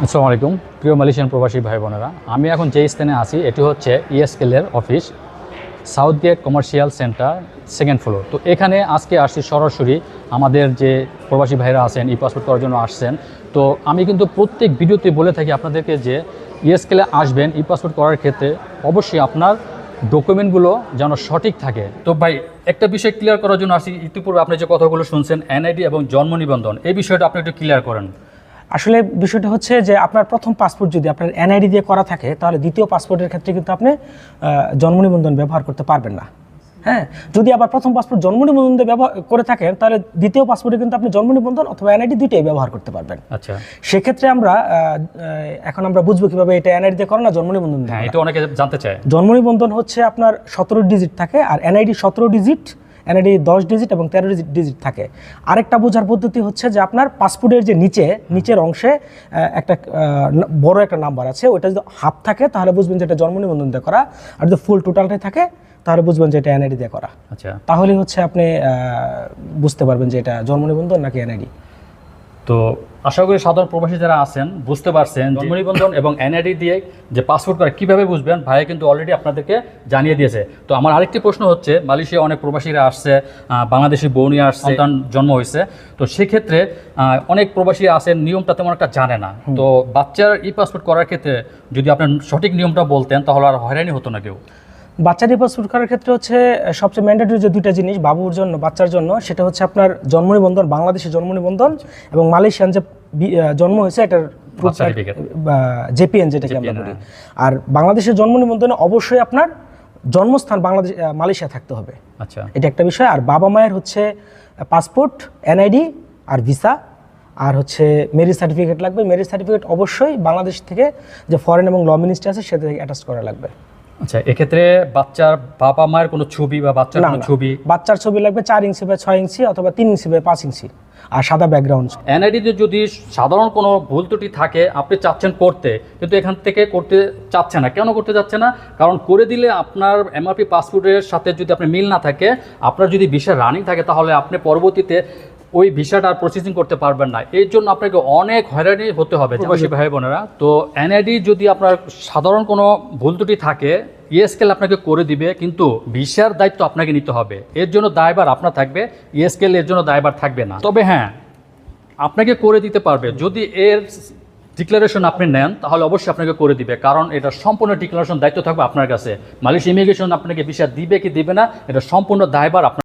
আসসালামু আলাইকুম। প্রিয় মালয়েশিয়ান প্রবাসী ভাই বোনেরা আমি এখন যে স্থানে আছি, এটি হচ্ছে ইএসকেলের office south gate commercial centre second floor তো এখানে আজকে আসছি সরাসরি আমাদের যে প্রবাসী ভাইরা আছেন ই পাসপোর্ট করার জন্য আসছেন। তো আমি কিন্তু প্রত্যেক ভিডিওতে বলে থাকি আপনাদেরকে যে ইএসকেলে আসবেন ই পাসপোর্ট করার ক্ষেত্রে অবশ্যই আপনার ডকুমেন্টগুলো যেন সঠিক থাকে। তো ভাই, একটা বিষয় ক্লিয়ার করার জন্য আসি। ইতিপূর্বে আপনি যে কথাগুলো শুনছেন এনআইডি এবং জন্ম নিবন্ধন, এই বিষয়টা আপনি একটু ক্লিয়ার করেন। আসলে বিষয়টা হচ্ছে যে আপনার প্রথম পাসপোর্ট যদি আপনার এনআইডি দিয়ে করা থাকে তাহলে দ্বিতীয় পাসপোর্টের ক্ষেত্রে কিন্তু আপনি জন্ম নিবন্ধন ব্যবহার করতে পারবেন না। হ্যাঁ? যদি আবার প্রথম পাসপোর্ট জন্ম নিবন্ধন দিয়ে ব্যবহার করে থাকেন তাহলে দ্বিতীয় পাসপোর্টে কিন্তু আপনি জন্ম নিবন্ধন অথবা এনআইডি দুইটাই ব্যবহার করতে পারবেন। আচ্ছা। সেক্ষেত্রে আমরা এখন আমরা বুঝব কীভাবে এটা এনআইডি দিয়ে করে না জন্ম নিবন্ধন হ্যাঁ এটা অনেকে জানতে চায়। জন্ম নিবন্ধন হচ্ছে আপনার সতেরো ডিজিট থাকে আর এনআইডি সতেরো ডিজিট এনআইডি দশ ডিজিট এবং তেরো ডিজিট ডিজিট থাকে। আরেকটা বোঝার পদ্ধতি হচ্ছে যে আপনার পাসপোর্টের যে নিচে নিচের অংশে একটা বড় একটা নাম্বার আছে ওইটা যদি হাফ থাকে তাহলে বুঝবেন যে এটা জন্ম নিবন্ধন দিয়ে করা আর যদি ফুল টোটালটাই থাকে তাহলে বুঝবেন যে এটা এনআইডি দিয়ে করা। আচ্ছা। তাহলে হচ্ছে আপনি বুঝতে পারবেন যে এটা জন্ম নিবন্ধন নাকি এনআইডি। তো আশা করি সাধারণ প্রবাসী যারা আছেন বুঝতে পারছেন জন্ম নিবন্ধন এবং এনআইডি দিয়ে যে পাসপোর্ট করে কীভাবে বুঝবেন ভাইয়া কিন্তু অলরেডি আপনাদেরকে জানিয়ে দিয়েছে। তো আমার আরেকটি প্রশ্ন হচ্ছে মালয়েশিয়া অনেক প্রবাসীরা আসছে বাংলাদেশি বউ নিয়ে আসছে সন্তান জন্ম হয়েছে। তো সেক্ষেত্রে অনেক প্রবাসী আছেন নিয়মটা তেমন একটা জানে না। তো বাচ্চার ই পাসপোর্ট করার ক্ষেত্রে যদি আপনার সঠিক নিয়মটা বলতেন তাহলে আর হয়রানি হতো না কেউ। বাচ্চাদের পাসপোর্ট করার ক্ষেত্রে হচ্ছে সবচেয়ে ম্যান্ডেটরি যে দুইটা জিনিস বাবুর জন্য বাচ্চার জন্য সেটা হচ্ছে আপনার জন্ম নিবন্ধন বাংলাদেশের জন্ম নিবন্ধন এবং মালয়েশিয়ান যে জন্ম হয়েছে এটার জেপিএন যেটাকে আমরা বলি। আর বাংলাদেশের জন্ম নিবন্ধনে অবশ্যই আপনার জন্মস্থান বাংলাদেশ মালয়েশিয়া থাকতে হবে। আচ্ছা। এটা একটা বিষয়। আর বাবা মায়ের হচ্ছে পাসপোর্ট এনআইডি আর ভিসা আর হচ্ছে মেরিজ সার্টিফিকেট লাগবে। মেরিজ সার্টিফিকেট অবশ্যই বাংলাদেশ থেকে যে ফরেন এবং ল মিনিস্ট্রি আছে সেটা থেকে অ্যাটাচ করা লাগবে। আচ্ছা এক্ষেত্রে বাচ্চার বাবা মায়ের কোনো ছবি বা বাচ্চার কোনো ছবি? বাচ্চার ছবি লাগবে চার ইঞ্চি বা ছয় ইঞ্চি অথবা তিন ইঞ্চি বা পাঁচ ইঞ্চি আর সাদা ব্যাকগ্রাউন্ড এনআইডিতে যদি সাধারণ কোনো ভুল ত্রুটি থাকে আপনি চাচ্ছেন করতে কিন্তু এখান থেকে করতে চাচ্ছে না। কেন করতে যাচ্ছে না? কারণ করে দিলে আপনার এমআরপি পাসপোর্টের সাথে যদি আপনার মিল না থাকে আপনার যদি ভিসা রানিং থাকে তাহলে আপনি পরবর্তীতে ওই ভিসাটা আর প্রসেসিং করতে পারবেন না। এর জন্য আপনাকে অনেক হয়রানি হতে হবে প্রবাসী ভাই বোনেরা তো এনআইডি যদি আপনার সাধারণ কোনো ভুল ত্রুটি থাকে ইএসকেল আপনাকে করে দিবে কিন্তু ভিসার দায়িত্ব আপনাকে নিতে হবে। এর জন্য দায়ভার আপনার থাকবে ইএসকেল এর জন্য দায়ভার থাকবে না। তবে হ্যাঁ আপনাকে করে দিতে পারবে। যদি এর ডিক্লারেশন আপনি নেন তাহলে অবশ্যই আপনাকে করে দিবে কারণ এটা সম্পূর্ণ ডিক্লারেশন দায়িত্ব থাকবে আপনার কাছে। মালয়েশিয়া ইমিগ্রেশন আপনাকে ভিসা দিবে কি দিবে না এটা সম্পূর্ণ দায়ভার আপনার